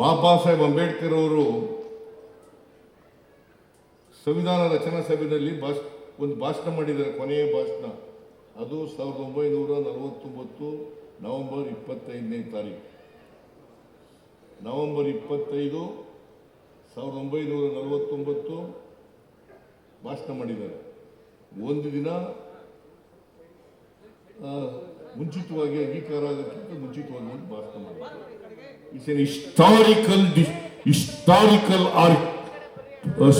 ಬಾಬಾ ಸಾಹೇಬ್ ಅಂಬೇಡ್ಕರ್ ಅವರು ಸಂವಿಧಾನ ರಚನಾ ಸಭೆಯಲ್ಲಿ ಭಾಷ, ಒಂದು ಭಾಷಣ ಮಾಡಿದ್ದಾರೆ, ಕೊನೆಯ ಭಾಷಣ. ಅದು ಸಾವಿರದ ಒಂಬೈನೂರ ನಲವತ್ತೊಂಬತ್ತು ನವೆಂಬರ್ ಇಪ್ಪತ್ತೈದನೇ ತಾರೀಕು ನವೆಂಬರ್ ಇಪ್ಪತ್ತೈದು ಸಾವಿರದ ಒಂಬೈನೂರ ನಲವತ್ತೊಂಬತ್ತು ಭಾಷಣ ಮಾಡಿದ್ದಾರೆ. ಒಂದು ದಿನ ಮುಂಚಿತವಾಗಿ ಅಂಗೀಕಾರ ಆಗೋಕ್ಕಿಂತ ಮುಂಚಿತವಾಗಿ ಒಂದು ಭಾರತ ಮಾಡಿದ್ದಾರೆ historical historical or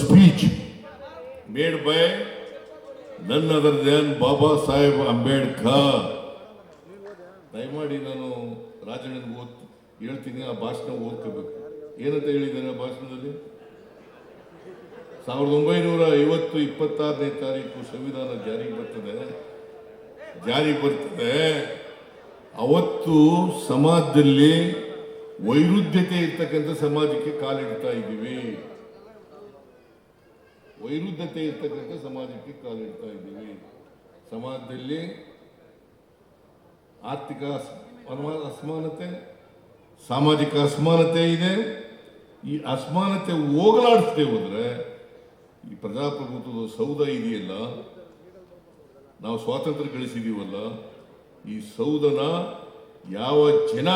speech made by ನನ್ನ ಅದರ್ ಧ್ಯಾನ್ ಬಾಬಾ ಸಾಹೇಬ್ ಅಂಬೇಡ್ಕರ್. ದಯಮಾಡಿ ನಾನು ರಾಜಣ್ಣನಿಗೆ ಓದ್, ಹೇಳ್ತೀನಿ, ಆ ಭಾಷಣ ಓದ್ಕೋಬೇಕು. ಏನಂತ ಹೇಳಿದ್ದಾರೆ ಆ ಭಾಷಣದಲ್ಲಿ? ಸಾವಿರದ ಒಂಬೈನೂರ ಐವತ್ತು ಇಪ್ಪತ್ತಾರನೇ ತಾರೀಕು ಸಂವಿಧಾನ ಜಾರಿಗೆ ಬರ್ತದೆ. ಜಾರಿಗೆ ಬರ್ತದೆ. ಅವತ್ತು ಸಮಾಜದಲ್ಲಿ ವೈರುಧ್ಯತೆ ಇರ್ತಕ್ಕಂಥ ಸಮಾಜಕ್ಕೆ ಕಾಲಿಡ್ತಾ ಇದ್ದೀವಿ. ವೈರುಧ್ಯತೆ ಇರ್ತಕ್ಕಂಥ ಸಮಾಜಕ್ಕೆ ಕಾಲಿಡ್ತಾ ಇದ್ದೀವಿ. ಸಮಾಜದಲ್ಲಿ ಆರ್ಥಿಕ ಅಸ್- ಅಸಮಾನತೆ, ಸಾಮಾಜಿಕ ಅಸಮಾನತೆ ಇದೆ. ಈ ಅಸಮಾನತೆ ಹೋಗಲಾಡಿಸದೆ ಹೋದ್ರೆ ಈ ಪ್ರಜಾಪ್ರಭುತ್ವದ ಸೌಧ ಇದೆಯಲ್ಲ? ನಾವು ಸ್ವಾತಂತ್ರ್ಯ ಗಳಿಸಿದೀವಲ್ಲ, ಈ ಸೌಧನ ಯಾವ ಜನ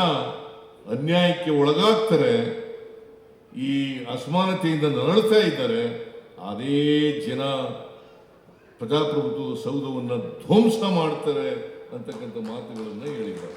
ಅನ್ಯಾಯಕ್ಕೆ ಒಳಗಾಗ್ತಾರೆ, ಈ ಅಸಮಾನತೆಯಿಂದ ನರಳ್ತಾ ಇದ್ದಾರೆ, ಅದೇ ಜನ ಪ್ರಜಾಪ್ರಭುತ್ವದ ಸೌಧವನ್ನು ಧ್ವಂಸ ಮಾಡ್ತಾರೆ ಅಂತಕ್ಕಂಥ ಮಾತುಗಳನ್ನು ಹೇಳಿದ್ದಾರೆ.